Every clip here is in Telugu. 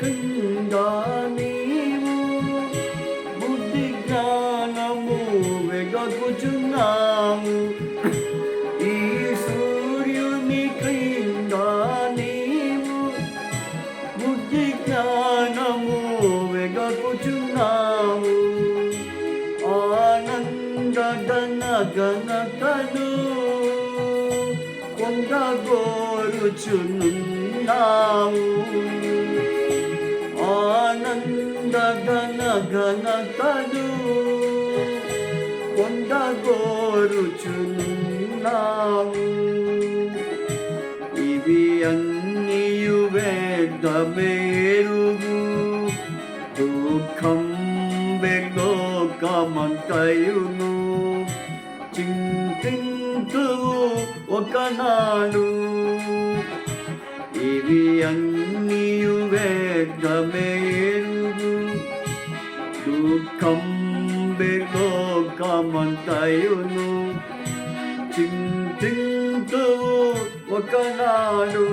క్రింద నీవు బుద్ధి జ్ఞానము వెగకుచున్నాము ఈ సూర్యుని క్రింద నీవు బుద్ధి జ్ఞానము వెగకుచున్నావు ఆనందన గణతను పొందగోరుచునున్నావు ఆనందన గణతను పొందగోరుచున్నావు ఇవి అన్నియు వేదమేరుగు దుఃఖం వెగోకమంతయును చింతింతు ఒకనాడు. ఇవి అన్నియు వేదమేరు దుఃఖం లోకమంతయును. చింతింతు ఒకనాడు.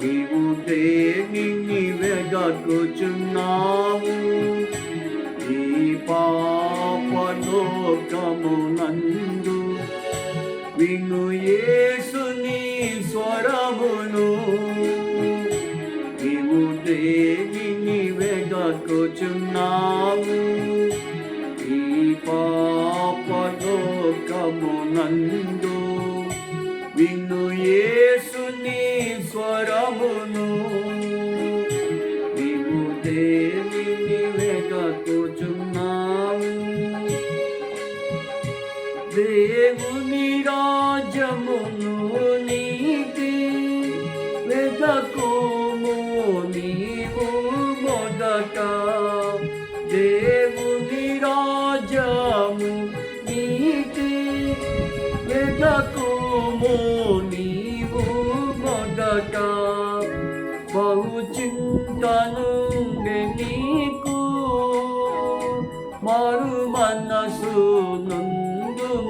నీవు దేనిని వెగకుచున్నావు ఈ పాపలోకమునందు విను యేసుని స్వరా వెగకుచున్నావు ఈ పాపలోకమునందు విను యేసుని స్వరమును. నీవు దేవిని వెగకుచున్నావు దేవుని రాజమును నీతి వెదకోము బహు చింతను నీకు. మరు మనసు నందుమునేరే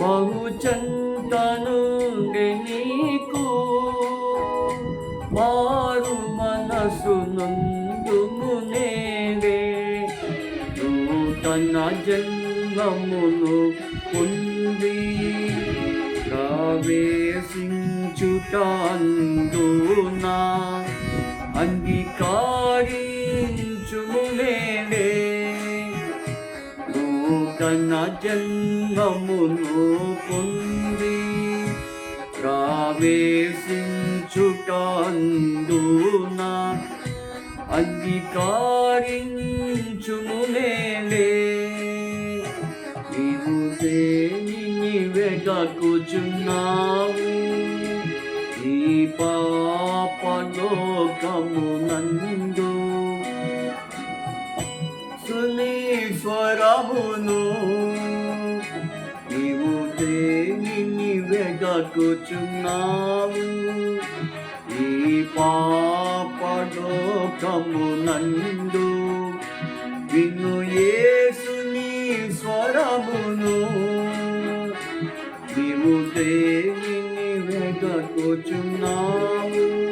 బహు చంతను నీకు. మారు మనసు నందుమునేరే నూతన జన్మమును పొంది ప్రవేశించుటాందునా? అంగీకారించుములేడే నూతన జన్మమును పొంది ప్రవేశించుటాందునా? అంగీకారించుములేడే వెగకుచున్నావు ఈ పాపలోకమునందు సునీశ్వరమును నీవు దేనిని వెగకుచున్నావు ఈ పాపలోకమునందు విను ఏ నీవు